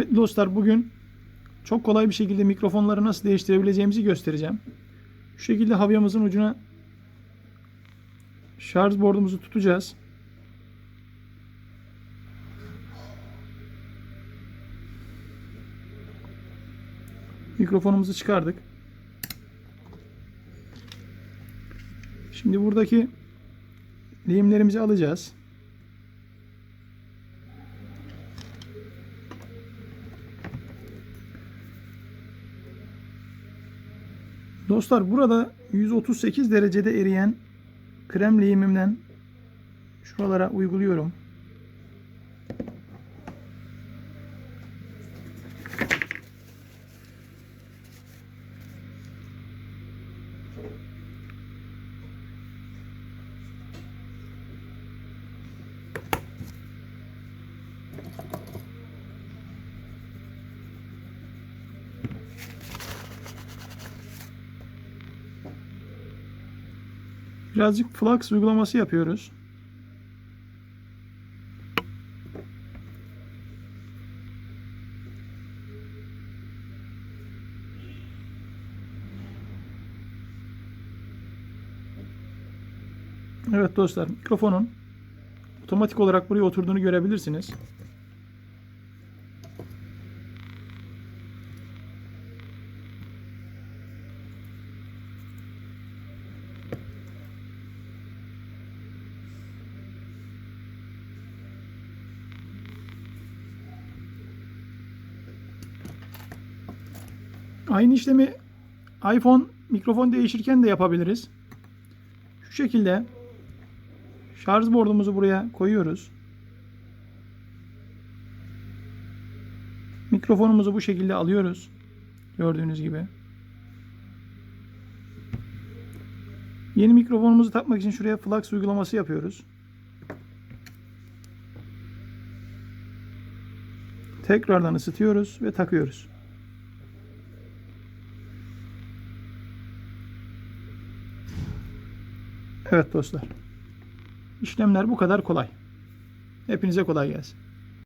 Evet dostlar bugün çok kolay bir şekilde mikrofonları nasıl değiştirebileceğimizi göstereceğim. Şu şekilde havyamızın ucuna şarj bordumuzu tutacağız. Mikrofonumuzu çıkardık. Şimdi buradaki lehimlerimizi alacağız. Dostlar burada 138 derecede eriyen krem lehimimden şuralara uyguluyorum. Birazcık flux uygulaması yapıyoruz. Evet dostlar mikrofonun otomatik olarak buraya oturduğunu görebilirsiniz. Aynı işlemi iPhone mikrofon değişirken de yapabiliriz. Şu şekilde şarj bordumuzu buraya koyuyoruz. Mikrofonumuzu bu şekilde alıyoruz. Gördüğünüz gibi. Yeni mikrofonumuzu takmak için şuraya flux uygulaması yapıyoruz. Tekrardan ısıtıyoruz ve takıyoruz. Evet dostlar. İşlemler bu kadar kolay. Hepinize kolay gelsin.